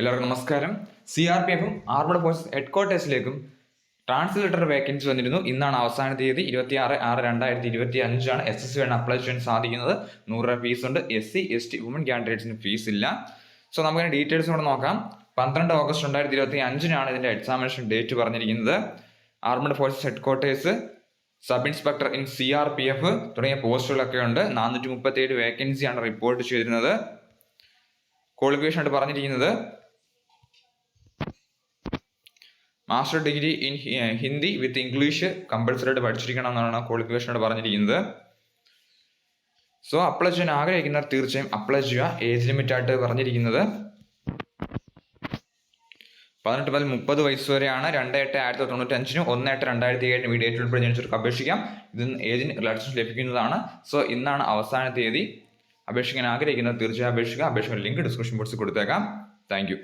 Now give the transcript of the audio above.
എല്ലാവർക്കും നമസ്കാരം. C R P എഫും ആർമഡ് ഫോഴ്സ് ഹെഡ്ക്വാർട്ടേഴ്സിലേക്കും ട്രാൻസ്ലേറ്റർ വേക്കൻസി വന്നിരുന്നു. ഇന്നാണ് അവസാന തീയതി ഇരുപത്തി ആറ് ആറ് രണ്ടായിരത്തി ഇരുപത്തി അഞ്ചാണ് എസ് എസ് വേണം അപ്ലൈ ചെയ്യാൻ സാധിക്കുന്നത്. നൂറ് രൂപ ഫീസ് ഉണ്ട് S C S T woman ക്യാൻഡിഡേറ്റ്സിന് fees ഇല്ല. സോ നമുക്കതിന് ഡീറ്റെയിൽസ് കൂടെ നോക്കാം. പന്ത്രണ്ട് ഓഗസ്റ്റ് രണ്ടായിരത്തി ഇരുപത്തി അഞ്ചിനാണ് ഇതിന്റെ എക്സാമിനേഷൻ ഡേറ്റ് പറഞ്ഞിരിക്കുന്നത്. Armed forces headquarters sub inspector in C R P F തുടങ്ങിയ പോസ്റ്റുകളൊക്കെ ഉണ്ട്. നാനൂറ്റി മുപ്പത്തി ഏഴ് വേക്കൻസിയാണ് റിപ്പോർട്ട് ചെയ്തിരുന്നത്. ക്വാളിഫിക്കേഷൻ ആയിട്ട് പറഞ്ഞിരിക്കുന്നത്. Master degree in Hindi with English compulsory ആയിട്ട് പഠിച്ചിരിക്കണം എന്നാണ് ക്വാളിഫിക്കേഷനോട് പറഞ്ഞിരിക്കുന്നത്. സോ അപ്ലൈ ചെയ്യാൻ ആഗ്രഹിക്കുന്നവർ തീർച്ചയായും അപ്ലൈ ചെയ്യുക. ഏജ് ലിമിറ്റ് ആയിട്ട് പറഞ്ഞിരിക്കുന്നത്. പതിനെട്ട് മുതൽ മുപ്പത് വയസ്സ് വരെയാണ് രണ്ട് എട്ട് ആയിരത്തി തൊണ്ണൂറ്റി അഞ്ചിനും ഒന്ന് എട്ട് രണ്ടായിരത്തി ഏഴിന് വീഡിയോ ഉൾപ്പെടെ ജനിച്ചവർക്ക് അപേക്ഷിക്കാം. ഇത് ഏജിന് റിലാക്സേഷൻ ലഭിക്കുന്നതാണ്. സോ ഇന്നാണ് അവസാന തീയതി. അപേക്ഷിക്കാൻ ആഗ്രഹിക്കുന്നത് തീർച്ചയായും അപേക്ഷിക്കുക. അപേക്ഷിക്കുന്ന ലിങ്ക് ഡിസ്ക്രിപ്ഷൻ ബോക്സിൽ കൊടുത്തേക്കാം. താങ്ക്